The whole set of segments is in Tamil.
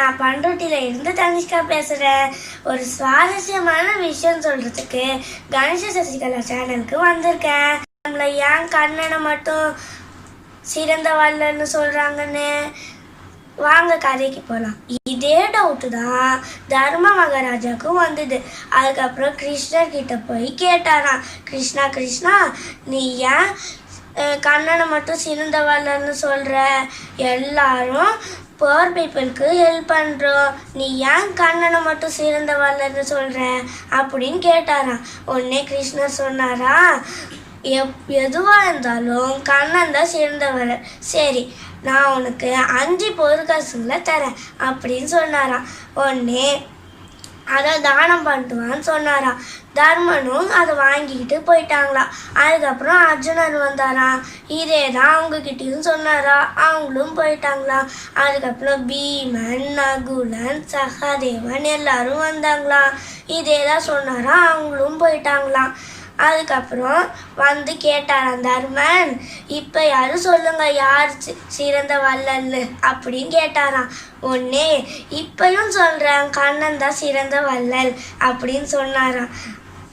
நான் பண்ருட்டியில இருந்து தனிஷ்கா பேசுகிறேன் ஒரு சுவாரஸ்யமான விஷயம் சொல்கிறதுக்கு கணேச சசிகலா சேனலுக்கு வந்திருக்கேன். நம்மளை ஏன் கண்ணனை மட்டும் சிறந்த வல்லன்னு சொல்கிறாங்கன்னு வாங்க கதைக்கு போகலாம் இதே டவுட்டு தான் தர்ம மகாராஜாவுக்கும் வந்தது. அதுக்கப்புறம் கிருஷ்ணர் கிட்ட போய் கேட்டாராம். கிருஷ்ணா கிருஷ்ணா நீ ஏன் கண்ணனை மட்டும் சிறந்த வல்லன்னு சொல்கிற எல்லாரும் புவர் பீப்புளுக்கு ஹெல்ப் பண்ணுறோம் நீ ஏன் கண்ணனை மட்டும் சிறந்த வல்லன்னு சொல்கிற அப்படின்னு கேட்டாராம். உடனே கிருஷ்ணர் சொன்னாரா எப் எதுவாக இருந்தாலும் கண்ணன் தான் சிறந்தவர். சரி நான் உனக்கு அஞ்சு பொருட்காசுங்களை தரேன் அப்படின்னு சொன்னாராம். உடனே அதை தானம் பண்ணுவான்னு சொன்னாராம். தர்மனும் அதை வாங்கிக்கிட்டு போயிட்டாங்களாம். அதுக்கப்புறம் அர்ஜுனன் வந்தாராம். இதே தான் அவங்கக்கிட்டேயும் சொன்னாரா அவங்களும் போயிட்டாங்களாம். அதுக்கப்புறம் பீமன் நகுலன் சகாதேவன் எல்லாரும் வந்தாங்களாம். இதே தான் சொன்னாரா அவங்களும் போயிட்டாங்களாம். அதுக்கப்புறம் வந்து கேட்டாராம் தர்மன் இப்போ யாரும் சொல்லுங்க யார் சி- சிறந்த வள்ளல் அப்படின்னு கேட்டாராம். உடனே இப்பயும் சொல்கிறேன் கண்ணன் தான் சிறந்த வள்ளல் அப்படின்னு சொன்னாராம்.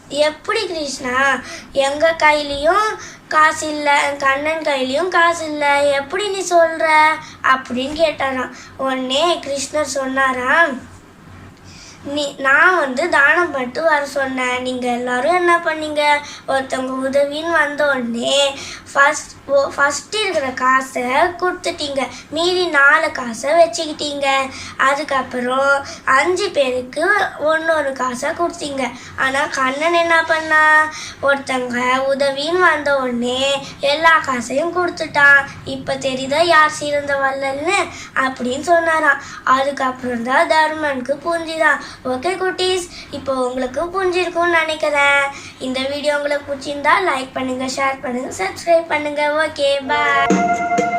எப்படி கிருஷ்ணா? எங்கள் கையிலையும் காசு இல்லை கண்ணன் கையிலையும் காசு இல்லை எப்படி நீ சொல்கிற அப்படின்னு கேட்டாராம். உடனே கிருஷ்ணர் சொன்னாராம். நீ நான் வந்து தானம் பண்ணிட்டு வர சொன்னேன். நீங்கள் எல்லாரும் என்ன பண்ணீங்க? ஒருத்தவங்க உதவின்னு வந்த உடனே ஃபஸ்ட் ஃபஸ்ட்டு இருக்கிற காசை கொடுத்துட்டீங்க. மீதி நாலு காசை வச்சுக்கிட்டீங்க. அதுக்கப்புறம் அஞ்சு பேருக்கு ஒன்று ஒரு காசை கொடுத்தீங்க. ஆனால் கண்ணன் என்ன பண்ணா? ஒருத்தங்க உதவின்னு வந்த உடனே எல்லா காசையும் கொடுத்துட்டான். இப்போ தெரியுதா யார் சிறந்த வல்லல்னு அப்படின்னு சொன்னாராம். அதுக்கப்புறம் தான் தர்மனுக்கு புரிஞ்சுதான். ஓகே குட்டீஸ் இப்போ உங்களுக்கு புரிஞ்சிருக்கும்னு நினைக்கிறேன். இந்த வீடியோ உங்களுக்கு பிடிச்சிருந்தா லைக் பண்ணுங்கள் ஷேர் பண்ணுங்கள் சப்ஸ்கிரைப் பண்ணுங்க. ஓகே பாய்